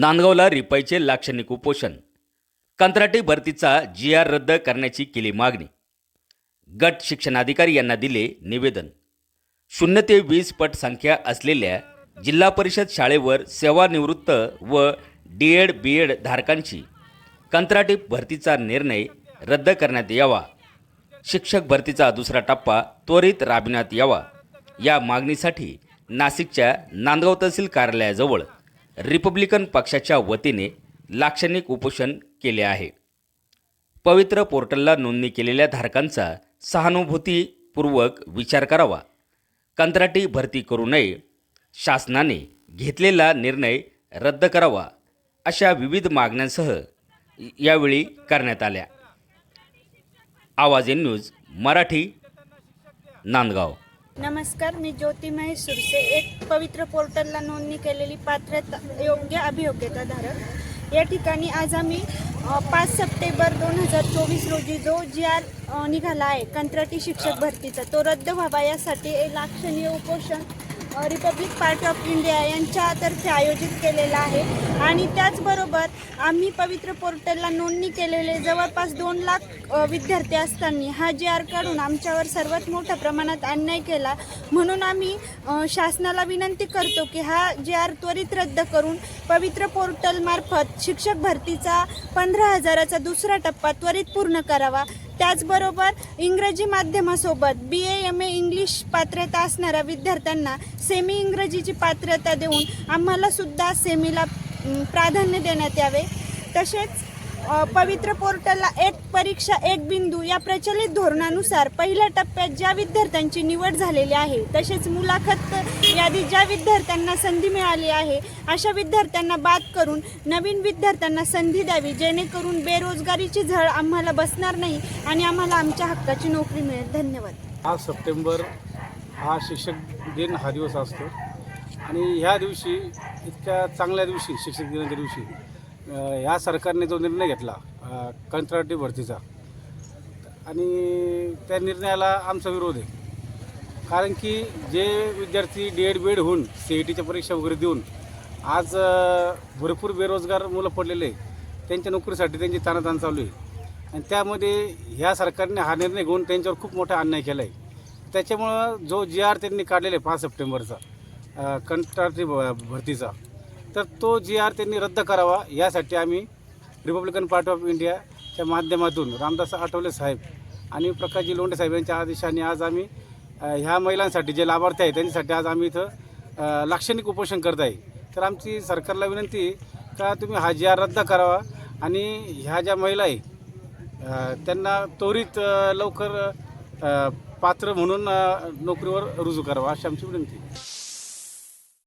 नांदगावला रिपाईचे लाक्षणिक उपोषण. कंत्राटी भरतीचा जी आर रद्द करण्याची केली मागणी. गट शिक्षणाधिकारी यांना दिले निवेदन. शून्य ते वीस पट संख्या असलेल्या जिल्हा परिषद शाळेवर सेवानिवृत्त व डी एड बी एड धारकांची कंत्राटी भरतीचा निर्णय रद्द करण्यात यावा. शिक्षक भरतीचा दुसरा टप्पा त्वरित राबविण्यात यावा. या मागणीसाठी नाशिकच्या नांदगाव तहसील कार्यालयाजवळ रिपब्लिकन पक्षाच्या वतीने लाक्षणिक उपोषण केले आहे. पवित्र पोर्टलला नोंदणी केलेल्या धारकांचा सहानुभूतीपूर्वक विचार करावा. कंत्राटी भरती करू नये. शासनाने घेतलेला निर्णय रद्द करावा अशा विविध मागण्यांसह यावेळी करण्यात आल्या. आवाज इन न्यूज मराठी नांदगाव. नमस्कार मी ज्योती महेश सुरसे. एक पवित्र पोर्टलला नोंदणी केलेली पात्रता योग्य अभियोग्यताधारक या ठिकाणी आज आम्ही पाच सप्टेंबर दोन हजार चोवीस रोजी जो जी आर निघाला आहे कंत्राटी शिक्षक भरतीचा तो रद्द व्हावा यासाठी लाक्षणीय उपोषण रिपब्लिक पार्टी ऑफ इंडिया यांच्यातर्फे आयोजित केलेला आहे. आणि त्याचबरोबर आम्ही पवित्र पोर्टलला नोंदणी केलेले जवळपास दोन लाख विद्यार्थी असताना हा जी आर काढून आमच्यावर सर्वात मोठ्या प्रमाणात अन्याय केला. म्हणून आम्ही शासनाला विनंती करतो की हा जी आर त्वरित रद्द करून पवित्र पोर्टलमार्फत शिक्षक भरतीचा पंधरा हजाराचा दुसरा टप्पा त्वरित पूर्ण करावा. त्याचबरोबर इंग्रजी माध्यमासोबत बी ए एम ए इंग्लिश पात्रता असणाऱ्या विद्यार्थ्यांना सेमी इंग्रजीची पात्रता देऊन आम्हाला सुद्धा सेमीला प्राधान्य देण्यात यावे. तसेच पवित्र पोर्टलला एक परीक्षा एक बिंदू या प्रचलित धोरणानुसार पहिल्या टप्प्यात ज्या विद्यार्थ्यांची निवड झालेली आहे तसेच मुलाखत यादी ज्या विद्यार्थ्यांना संधी मिळाली आहे अशा विद्यार्थ्यांना बाद करून नवीन विद्यार्थ्यांना संधी द्यावी जेणेकरून बेरोजगारीची झळ आम्हाला बसणार नाही आणि आम्हाला आमच्या हक्काची नोकरी मिळेल. धन्यवाद. हा सप्टेंबर हा शिक्षक दिन हा दिवस असतो. आणि ह्या दिवशी इतक्या चांगल्या दिवशी शिक्षक दिनाच्या दिवशी ह्या सरकारने जो निर्णय घेतला कंत्राटी भरतीचा आणि त्या निर्णयाला आमचा विरोध आहे. कारण की जे विद्यार्थी डी एड बी एड होऊन सी ई टीच्या परीक्षा वगैरे देऊन आज भरपूर बेरोजगार मुलं पडलेले आहे. त्यांच्या नोकरीसाठी त्यांची ताणताण चालू आहे. आणि त्यामध्ये ह्या सरकारने हा निर्णय घेऊन त्यांच्यावर खूप मोठा अन्याय केला आहे त्याच्यामुळं जो जी आर त्यांनी काढलेला आहे पाच सप्टेंबरचा कंत्राटी भ- भरतीचा तर तो जी आर त्यांनी रद्द करावा यासाठी आम्ही रिपब्लिकन पार्टी ऑफ इंडियाच्या माध्यमातून रामदास आठवले साहेब आणि प्रकाशजी लोंढे साहेब यांच्या आदेशाने आज आम्ही ह्या महिलांसाठी जे लाभार्थी आहेत त्यांच्यासाठी आज आम्ही इथं लाक्षणिक उपोषण करत आहे. तर आमची सरकारला विनंती का तुम्ही हा जी आर रद्द करावा आणि ह्या ज्या महिला आहे त्यांना त्वरित लवकर पात्र म्हणून नोकरीवर रुजू करावा अशी आमची विनंती आहे.